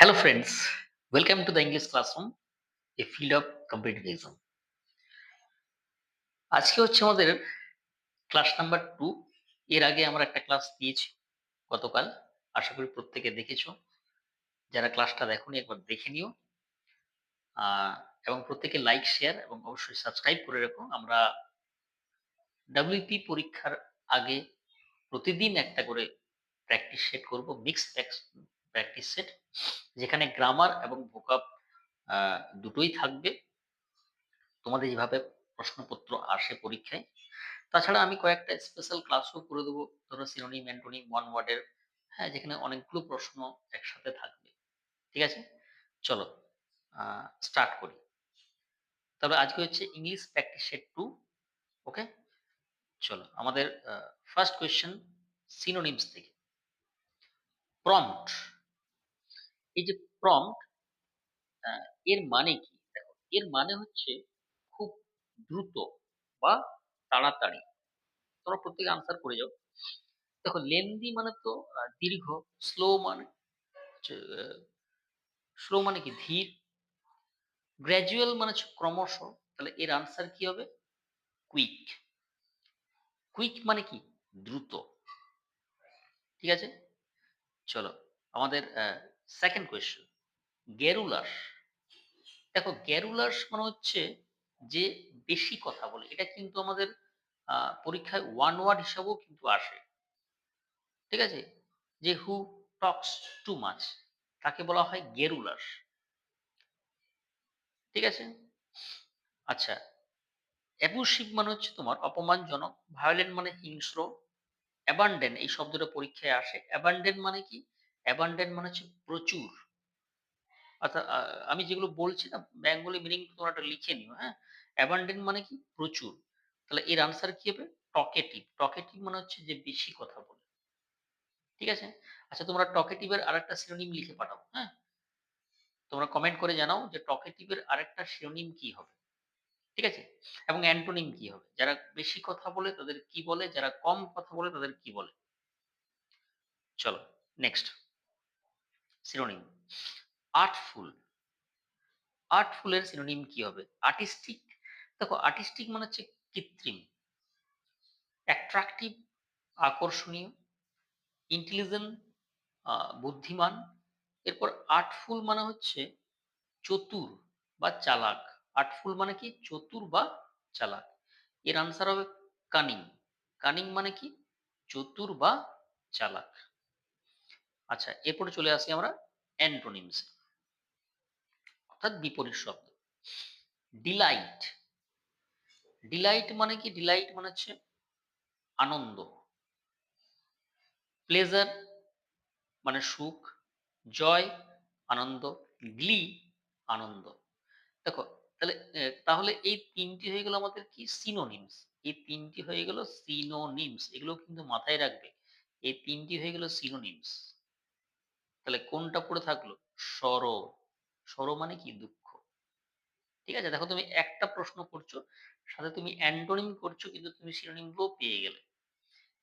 Hello, friends. Welcome to the English classroom, a field of competitivism. আজকে হচ্ছে আমাদের class number two এর আগে আমরা একটা ক্লাস দিয়েছি গতকাল আশা করি প্রত্যেকে দেখেছ যারা ক্লাসটা দেখোনি একবার দেখে নিও এবং প্রত্যেকে লাইক শেয়ার এবং অবশ্যই সাবস্ক্রাইব করে রাখো আমরা ডাব্লিউপি পরীক্ষার আগে প্রতিদিন একটা করে প্র্যাকটিস সেট করব মিক্স প্র্যাকটিস সেট যেখানে গ্রামার এবং ভোকাব দুটোই থাকবে। তোমাদের যেভাবে প্রশ্নপত্র আসে পরীক্ষায়। তাছাড়া আমি কয়েকটা স্পেশাল ক্লাসও করে দেবো। ধরো সিনোনিম অ্যান্টোনিম ওয়ান ওয়ার্ডের হ্যাঁ যেখানে অনেকগুলো প্রশ্ন একসাথে থাকবে। ঠিক আছে? চলো স্টার্ট করি। তবে আজকে হচ্ছে English practice set two okay চলো, আমাদের ফার্স্ট কোয়েশ্চেন সিনোনিমস থেকে। প্রম্পট এই যে প্রম্পট এর মানে কি? দেখো, এর মানে হচ্ছে খুব দ্রুত বা তাড়াতাড়ি। তোমরা প্রত্যেকে আনসার করে যাও। দেখো লেন্দি মানে তো দীর্ঘ স্লো মানে স্লো মানে কি? ধীর। গ্র্যাজুয়াল মানে হচ্ছে ক্রমশ। তাহলে এর আনসার কি হবে? কুইক কুইক মানে কি? দ্রুত। ঠিক আছে? চলো, আমাদের সেকেন্ড কোয়েশ্চেন গ্যারুলাস দেখো গ্যারুলাস মানে হচ্ছে যে বেশি কথা বলে। এটা কিন্তু আমাদের পরীক্ষায় ওয়ান ওয়ার্ড হিসাবেও কিন্তু আসে। ঠিক আছে? যে হু টক্স টু মাচ তাকে বলা হয় গেরুলাস ঠিক আছে? আচ্ছা অ্যাবুসিভ মানে হচ্ছে তোমার অপমানজনক ভায়োলেন্ট মানে হিংস্র অ্যাবান্ডেন এই শব্দটা পরীক্ষায় আসে। অ্যাবান্ডেন মানে কি? অ্যাবান্ডেন মানে হচ্ছে প্রচুর। অর্থাৎ আমি যেগুলো বলছি না বেঙ্গলি মিনিং তোমরা একটা লিখে নিও হ্যাঁ? অ্যাবান্ডেন মানে কি? প্রচুর। তাহলে এর আনসার কি হবে? টকেটিভ টকেটিভ মানে হচ্ছে যে বেশি কথা বলে। ঠিক আছে? আচ্ছা তোমরা টকেটিভের আরেকটা সিনোনিম লিখে পাঠাও হ্যাঁ? তোমরা কমেন্ট করে জানাও যে টকেটিভের আরেকটা সিনোনিম কি হবে। ঠিক আছে? এবং অ্যান্টোনিম কি হবে? যারা বেশি কথা বলে তাদের কি বলে? যারা কম কথা বলে তাদের কি বলে? চলো নেক্সট সিনোনিম আর্টফুল আর্টফুলের সিনোনিম কি হবে? আর্টিস্টিক দেখো আর্টিস্টিক মানে হচ্ছে কৃত্রিম। অ্যাট্রাকটিভ আকর্ষণীয় ইন্টেলিজেন্ট বুদ্ধিমান। এরপর আর্টফুল মানে হচ্ছে চতুর বা চালাক। আর্টফুল মানে কি? চতুর বা চালাক। এর আনসার হবে কানিং কানিং মানে কি? চতুর বা চালাক। আচ্ছা এরপরে চলে আসি আমরা অ্যান্টোনিমস। অর্থাৎ বিপরীত শব্দ। ডিলাইট। ডিলাইট মানে কি? ডিলাইট মানে হচ্ছে আনন্দ। প্লেজার মানে সুখ, জয়, আনন্দ, গ্লি, আনন্দ। দেখো, তাহলে তাহলে এই তিনটি হয়ে গেল আমাদের কি? সিনোনিমস এই তিনটি হয়ে গেল সিনোনিমস এগুলো কিন্তু মাথায় রাখবে। এই তিনটি হয়ে গেল সিনোনিমস তাহলে কোনটা পড়ে থাকল? সর সর মানে কি? দুঃখ। ঠিক আছে? দেখো তুমি একটা প্রশ্ন করছ, সাথে তুমি অ্যান্টোনিম করছ, কিন্তু তুমি সিনোনিমগুলো পেয়ে গেলে।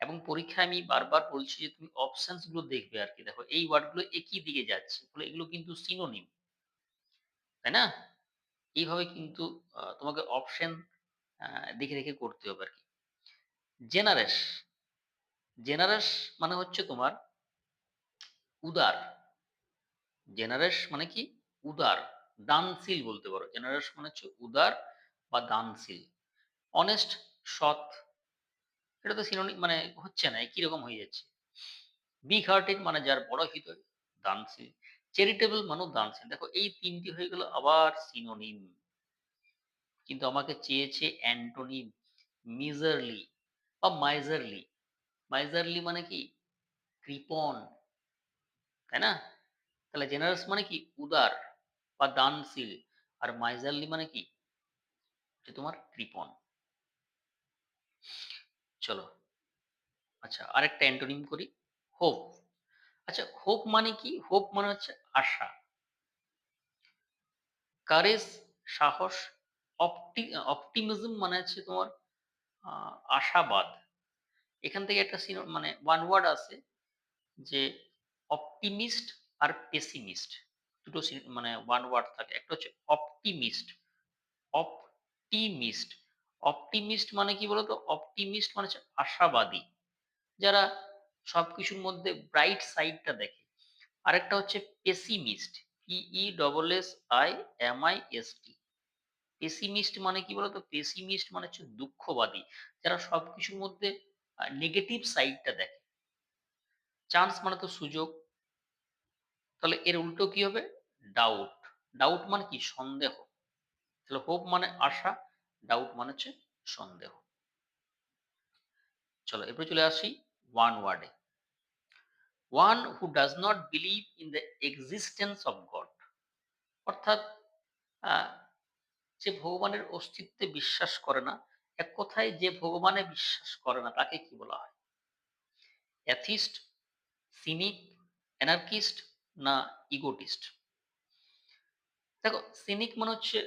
এবং পরীক্ষায় আমি বারবার বলছি যে তুমি অপশনসগুলো দেখবে আর কি। দেখো, এই ওয়ার্ডগুলো একই দিকে যাচ্ছে। এগুলো কিন্তু সিনোনিম। তাই না? এইভাবে কিন্তু তোমাকে অপশন দেখে দেখে করতে হবে আর কি। জেনারেস জেনারেস মানে হচ্ছে তোমার উদার। জেনারেস মানে কি? উদার, দানশীল বলতে পারো। জেনারেস মানে হচ্ছে উদার বা দানশীল। অনেস্ট সৎ, এটা তো সিনোনিম মানে হচ্ছে না, একই রকম হয়ে যাচ্ছে। বিগ হার্টেড মানে যার বড় হৃদয়, দানশীল। চ্যারিটেবল মানেও দানশীল। দেখো, এই তিনটি হয়ে গেল আবার সিনোনিম কিন্তু আমাকে চেয়েছে অ্যান্টোনিম মিজারলি বা মাইজারলি মাইজারলি মানে কি? কৃপণ। তাই না? তাহলে জেনারেস মানে কি? উদার বা দানশীল। আর মাইজারলি মানে কি? যে তোমার কৃপণ। চলো আচ্ছা আরেকটা অ্যান্টোনিম করি। হোপ আচ্ছা হোপ মানে কি? হোপ মানে হচ্ছে আশা। কারেজ সাহস অপটি অপটিমিজম মানে হচ্ছে তোমার আশাবাদ। এখান থেকে একটা মানে ওয়ান ওয়ার্ড আছে যে অপটিমিস্ট আর পেসিমিস্ট দুটো মানে ওয়ান ওয়ার্ড থাকে। একটা হচ্ছে অপটিমিস্ট অপটিমিস্ট অপটিমিস্ট মানে কি বলতো? অপটিমিস্ট মানে হচ্ছে আশাবাদী। যারা সবকিছুর মধ্যে ব্রাইট সাইডটা দেখে। আরেকটা হচ্ছে pessimist P E double S I M I S T pessimist মানে কি বলতো? পেসিমিস্ট মানে হচ্ছে দুঃখবাদী। যারা সবকিছুর মধ্যে নেগেটিভ সাইডটা দেখে। চান্স মানে তো সুযোগ। তাহলে এর উল্টো কি হবে? ডাউট ডাউট মানে কি? সন্দেহ। তাহলে হোপ মানে আশা ডাউট মানে হচ্ছে সন্দেহ। চলো এরপরে চলে আসি ওয়ান ওয়ার্ডে one who does not believe in the existence of God অর্থাৎ যে ভগবানের অস্তিত্বে বিশ্বাস করে না, এক কথায় যে ভগবানে বিশ্বাস করে না, তাকে কি বলা হয়? অ্যাথিস্ট সিনিক অ্যানার্কিস্ট না ইগোটিস্ট দেখো সিনিক মানে হচ্ছে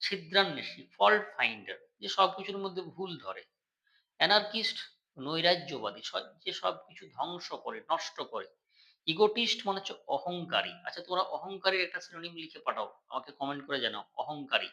ছিদ্রান্বেষী ফল্ট ফাইন্ডার যে সব কিছুর মধ্যে ভুল ধরে। অ্যানার্কিস্ট নৈরাজ্যবাদী যে সব কিছু ধ্বংস করে, নষ্ট করে। ইগোটিস্ট মানে হচ্ছে অহংকারী। আচ্ছা তোমরা অহংকারীর একটা সিনোনিম লিখে পাঠাও, আমাকে কমেন্ট করে জানাও, অহংকারী।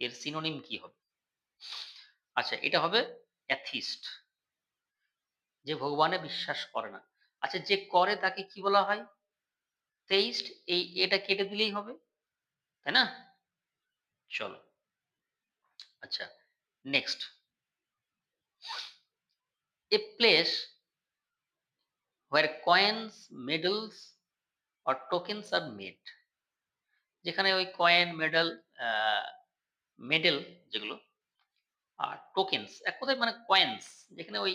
এর সিনোনিম কি হবে? আচ্ছা এটা হবে অ্যাথিস্ট যে ভগবানে বিশ্বাস করে না। আচ্ছা যে করে তাকে কি বলা হয়? তেইস্ট এই এটা কেটে দিলেই হবে তাই না? চলো। আচ্ছা next a place where coins, medals or tokens are made. যেখানে ওই কয়েন মেডেল মেডেল যেগুলো আর টোকেন্স এক কথায় মানে কয়েন্স যেখানে ওই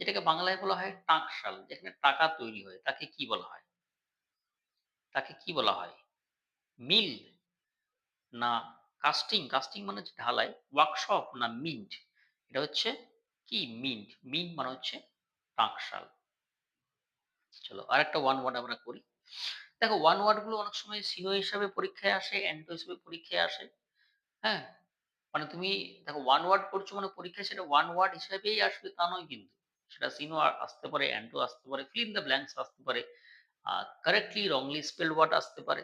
যেটাকে বাংলায় বলা হয় টাকশাল যেখানে টাকা তৈরি হয় তাকে কি বলা হয়? তাকে কি বলা হয়? মিল। না কাস্টিং কাস্টিং মানে হচ্ছে ঢালাই। ওয়ার্কশপ না মিন্ট এটা হচ্ছে কি মিন্ট মিন্ট মানে হচ্ছে টাকশাল। চলো আরেকটা ওয়ান ওয়ার্ড আমরা করি। দেখো ওয়ান ওয়ার্ডগুলো অনেক সময় সিনো হিসাবে পরীক্ষায় আসে অ্যান্টো হিসাবে পরীক্ষায় আসে। হ্যাঁ? মানে তুমি দেখো ওয়ান ওয়ার্ড করছ মানে পরীক্ষায় সেটা ওয়ান ওয়ার্ড হিসাবেই আসবে তা নয় কিন্তু। সেটা সিনো আসতে পারে অ্যান্টো আসতে পারে ফিল ইন দ্য ব্ল্যাঙ্কস আসতে পারে। কারেক্টলি রংলি স্পেলড ওয়ার্ড আসতে পারে।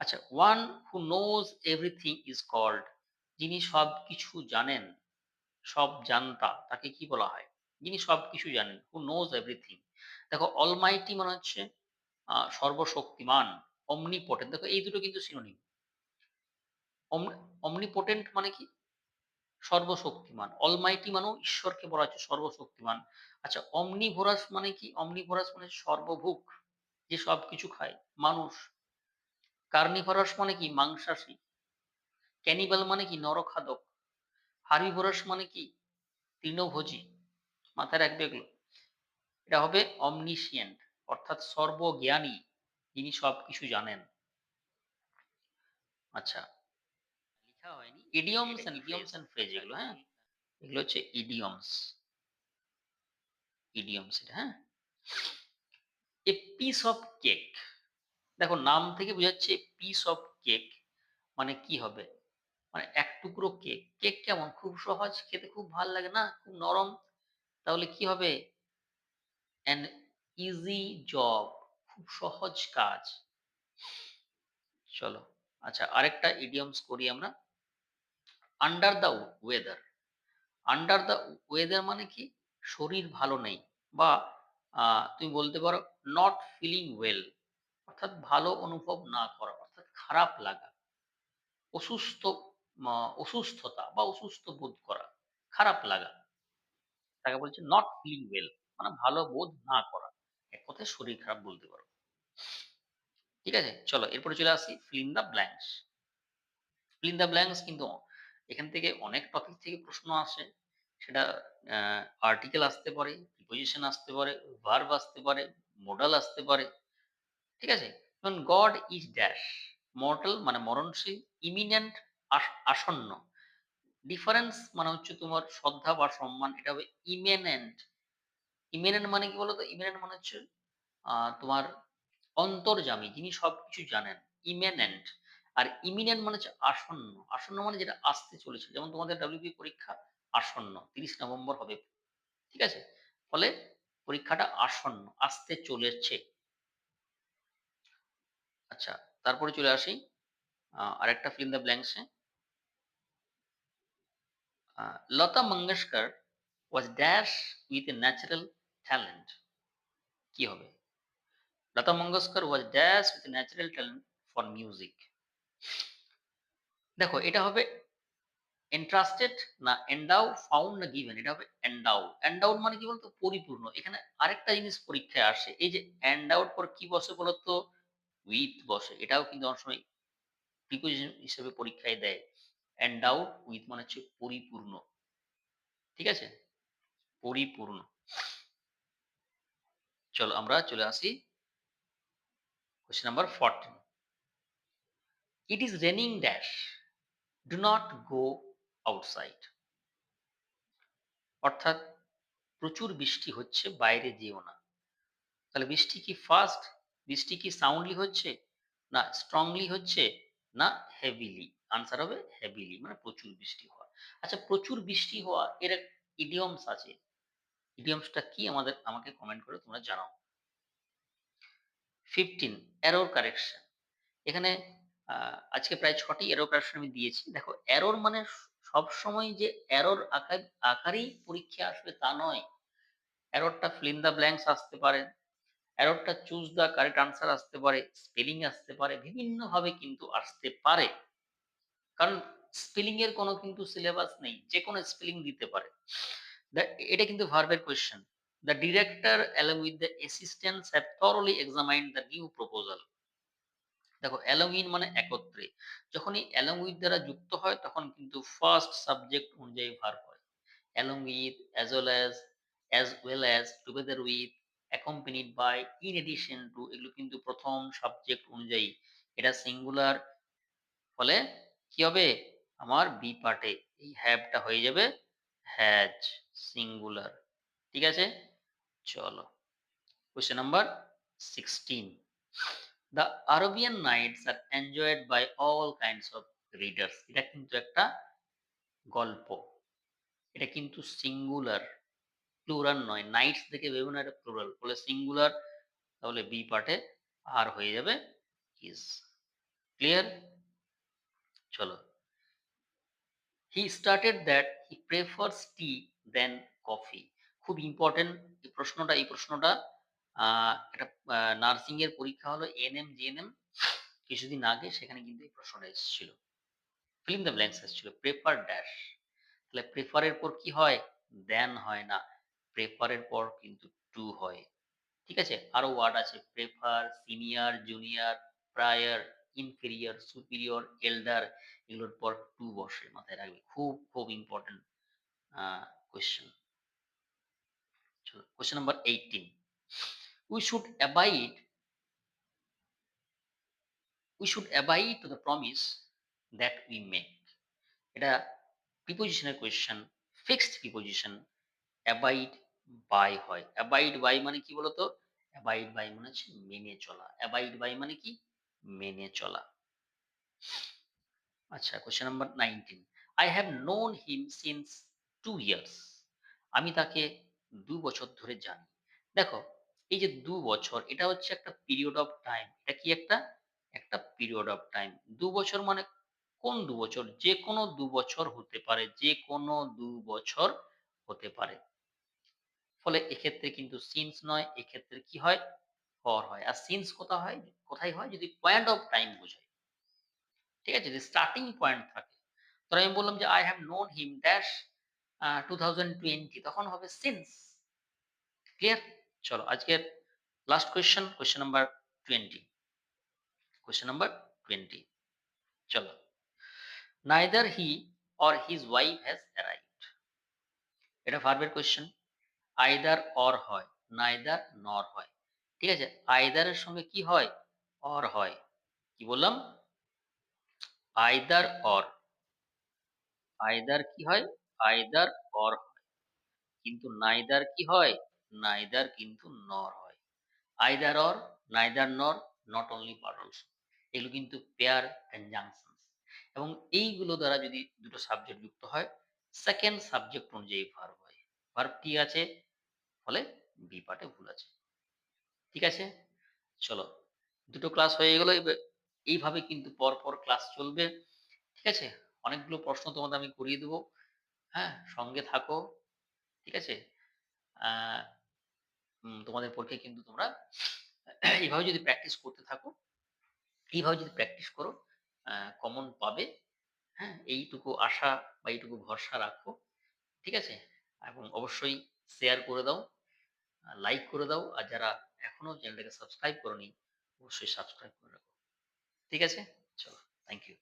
আচ্ছা one who knows everything is called যিনি সব কিছু জানেন, সব জানতা, তাকে কি বলা হয়? যিনি সব কিছু জানেন হু নোজ এভরিথিং দেখো অলমাইটি মানে হচ্ছে সর্বশক্তিমান অমনিপোটেন্ট দেখো, এই দুটো কিন্তু সিনোনিম অমনিপোটেন্ট মানে কি? সর্বশক্তিমান। অলমাইটি মানেও ঈশ্বরকে বলা হচ্ছে সর্বশক্তিমান। আচ্ছা অমনিভোরাস মানে কি? অমনিভোরাস মানে সর্বভুক। যে সব কিছু খায় মানুষ। কার্নিভোরাস মানে কি? মাংসাশী। ক্যানিবাল মানে কি? নরখাদক। হার্বিভোরাস মানে কি? তৃণভোজী। মাথায় রাখবে এগুলো। এটা হবে অমনিশিয়েন্ট অর্থাৎ সর্বজ্ঞানী যিনি সব কিছু জানেন। আচ্ছা। লেখা হয়নি। Idioms and idioms and phrase এগুলো হ্যাঁ? এগুলো হচ্ছে ইডিয়মস ইডিয়মস এটা হ্যাঁ? এ পিস অফ কেক দেখো, নাম থেকে বোঝাচ্ছে পিস অফ কেক মানে কি হবে? মানে এক টুকরো কেক কেক কেমন? খুব সহজ, খেতে খুব ভালো লাগে না? খুব নরম? তাহলে কি হবে? অ্যান ইজি জব খুব সহজ কাজ। চলো আচ্ছা আরেকটা ইডিয়মস করি আমরা। Under the weather under the weather মানে কি? শরীর ভালো নেই বা তুমি বলতে পারো নট ফিলিং ওয়েল অর্থাৎ ভালো অনুভব না করা, অর্থাৎ খারাপ লাগা, অসুস্থ অসুস্থতা বা অসুস্থ বোধ করা, খারাপ লাগা। তাকে বলছে নট ফিলিং ওয়েল মানে ভালো বোধ না করা। এক কথায় শরীর খারাপ বলতে পারো। ঠিক আছে? চলো, এরপরে চলে আসি filling the blanks filling the blanks কিন্তু এখান থেকে অনেক টপিক থেকে প্রশ্ন আসে, সেটা আর্টিকেল আসতে পারে প্রিপোজিশন আসতে পারে ভার্ব আসতে পারে মোডাল আসতে পারে, ঠিক আছে? যেমন গড ইজ ড্যাশ মর্টাল মানে মরণশীল ইমিনেন্ট আসন্ন। ডিফারেন্স মানে হচ্ছে তোমার শ্রদ্ধা বা সম্মান, এটা হবে ইমিনেন্ট ইমিনেন্ট মানে কি বলতো? ইমিনেন্ট মানে হচ্ছে তোমার অন্তর্জামী যিনি সবকিছু জানেন ইমিনেন্ট আর ইমিনেন্ট মানে হচ্ছে আসন্ন। আসন্ন মানে যেটা আসতে চলেছে, যেমন তোমাদের ডাব্লিউপি পরীক্ষা আসন্ন, তিরিশ নভেম্বর হবে। ঠিক আছে? ফলে পরীক্ষাটা আসন্ন, আসতে চলেছে। আচ্ছা তারপরে চলে আসি আরেকটা fill the ব্ল্যাঙ্কসে Lata Mangeshkar was dash with a natural talent কি হবে? Lata Mangeshkar was dash with natural talent for music দেখো, এটা হবে এন্ট্রাস্টেড না এন্ডাউ ফাউন্ড না গিভেন এটা হবে এন্ডাউ এন্ডাউড মানে কি বলতো? পরিপূর্ণ। এখানে আরেকটা জিনিস পরীক্ষায় আসে, এই যে এন্ডাউড পর কি বসে বলতো? উইথ বসে, এটাও কিন্তু অনেক সময় প্রিপোজিশন হিসেবে পরীক্ষায় দেয়। এন্ডাউড উইথ মানে হচ্ছে পরিপূর্ণ। ঠিক আছে? পরিপূর্ণ। চলো আমরা চলে আসি question number fourteen it is raining dash do not go outside অর্থাৎ প্রচুর বৃষ্টি হচ্ছে, বাইরে যেও না। তাহলে বৃষ্টি কি ফাস্ট বৃষ্টি কি সাউন্ডলি হচ্ছে? না স্ট্রংলি হচ্ছে? না হেভিলি আনসার হবে হেভিলি মানে প্রচুর বৃষ্টি হওয়া। আচ্ছা প্রচুর বৃষ্টি হওয়া, এর ইডিয়মস আছে। ইডিয়মসটা কি আমাদের, আমাকে কমেন্ট করে তোমরা জানাও। ফিফটিন এরর কারেকশন এখানে আজকে প্রায় ছটি এরোর কারেকশন আমি দিয়েছি। দেখো এরর মানে সব সময় যে এরর আকার আকারেই পরীক্ষা আসবে তা নয়। এররটা ফিল দ্য ব্ল্যাঙ্কস আসতে পারে। এররটা চুজ দ্য কারেক্ট আনসার আসতে পারে। স্পেলিং আসতে পারে। বিভিন্ন ভাবে কিন্তু আসতে পারে। কারণ স্পেলিং এর কোনো কিন্তু সিলেবাস নেই। যে কোনো স্পেলিং দিতে পারে। এটা কিন্তু ভার্বের question the director along with the assistants have thoroughly examined the new proposal দেখো অ্যালং ইন মানে একত্রে। যখনই অ্যালং উইথ দ্বারা যুক্ত হয়, তখন কিন্তু ফার্স্ট সাবজেক্ট অনুযায়ী ভার্ব হয়। Along with as well as as well as together with accompanied by in addition to এগুলো কিন্তু প্রথম সাবজেক্ট অনুযায়ী। এটা সিঙ্গুলার ফলে কি হবে? আমার বি পার্টে এই হ্যাভটা হয়ে যাবে হ্যাজ সিঙ্গুলার ঠিক আছে? চলো। Question number sixteen the Arabian nights are enjoyed by all kinds of readers এটা কিন্তু একটা গল্প। এটা কিন্তু সিঙ্গুলার প্লুরাল নয়। নাইটস থেকে ভেবে না, এটা প্লুরাল বলে সিঙ্গুলার তাহলে বি পার্টে আর হয়ে যাবে। ইজ ক্লিয়ার চলো। He started that he prefers tea than coffee খুব ইম্পর্টেন্ট এই প্রশ্নটা এই প্রশ্নটা এটা নার্সিং এর পরীক্ষা হলো এনএম, জিএনএম। কিছুদিন আগে সেখানে কিন্তু এই প্রশ্নটা এসেছিল। ফিল্ম দ্য ব্ল্যাঙ্কস এসেছিল প্রেফার ড্যাশ তাহলে প্রেফারের পর কি হয়? দেন হয় না। প্রেফারের পর কিন্তু টু হয়। ঠিক আছে? আরও ওয়ার্ড আছে prefer senior junior prior inferior superior elder এগুলোর পর টু বসে মাথায় রাখবে। খুব খুব important question question number eighteen we should abide we should abide to the promise that we make এটা প্রিপোজিশনের question fixed preposition abide by হয়। অ্যাবাইড বাই মানে কি বলতো? অ্যাবাইড বাই মানে হচ্ছে মেনে চলা। অ্যাবাইড বাই মানে কি? মেনে চলা। আচ্ছা question number nineteen I have known him since two years আমি তাকে দু বছর ধরে জানি। দেখো এই যে দু বছর, এটা হচ্ছে একটা পিরিয়ড অফ টাইম এটা কি একটা? একটা পিরিয়ড অফ টাইম দু বছর মানে কোন দু বছর? যে কোনো দু বছর হতে পারে যে কোনো দু বছর হতে পারে। ফলে এক্ষেত্রে কিন্তু সিন্স নয়, এক্ষেত্রে কি হয়? ফর হয়। আর সিন্স কোথায় হয়? কোথায় হয়? যদি পয়েন্ট অফ টাইম বোঝায় ঠিক আছে? যদি স্টার্টিং পয়েন্ট থাকে তো আমি বললাম যে I have known him dash to তখন হবে সিন্স ক্লিয়ার চলো আজকের last question question number twenty question number twenty চলো। Neither he or his wife has arrived এটা ভার্বের কোয়েশ্চেন আইদার অর হয়। নাইদার নর হয়। ঠিক আছে? আইদারের সঙ্গে কি হয়? অর হয়। কি বললাম? আইদার অর আইদার কি হয়? আইদার অর হয়। কিন্তু নাইদার কি হয়? নাইদার কিন্তু নর হয় either or neither nor not only also এগুলো কিন্তু পেয়ার কনজাংশন এবং এইগুলো দ্বারা যদি দুটো সাবজেক্ট যুক্ত হয় সেকেন্ড সাবজেক্ট অনুযায়ী ভার্ব হয় ভার্ব ঠিক আছে ফলে বি পার্টে ভুল আছে ঠিক আছে চলো, দুটো ক্লাস হয়ে গেল এইভাবে কিন্তু পরপর ক্লাস চলবে। ঠিক আছে? অনেকগুলো প্রশ্ন তোমাদের আমি করিয়ে দেবো। হ্যাঁ? সঙ্গে থাকো। ঠিক আছে? তোমাদের পরীক্ষায় কিন্তু তোমরা এভাবে যদি প্র্যাকটিস করতে থাকো, এইভাবে যদি প্র্যাকটিস করো কমন পাবে। হ্যাঁ? এইটুকু আশা বা এইটুকু ভরসা রাখো। ঠিক আছে? এবং অবশ্যই শেয়ার করে দাও, লাইক করে দাও। আর যারা এখনও চ্যানেলটাকে সাবস্ক্রাইব করোনি, অবশ্যই সাবস্ক্রাইব করে রাখো। ঠিক আছে? চলো থ্যাংক ইউ।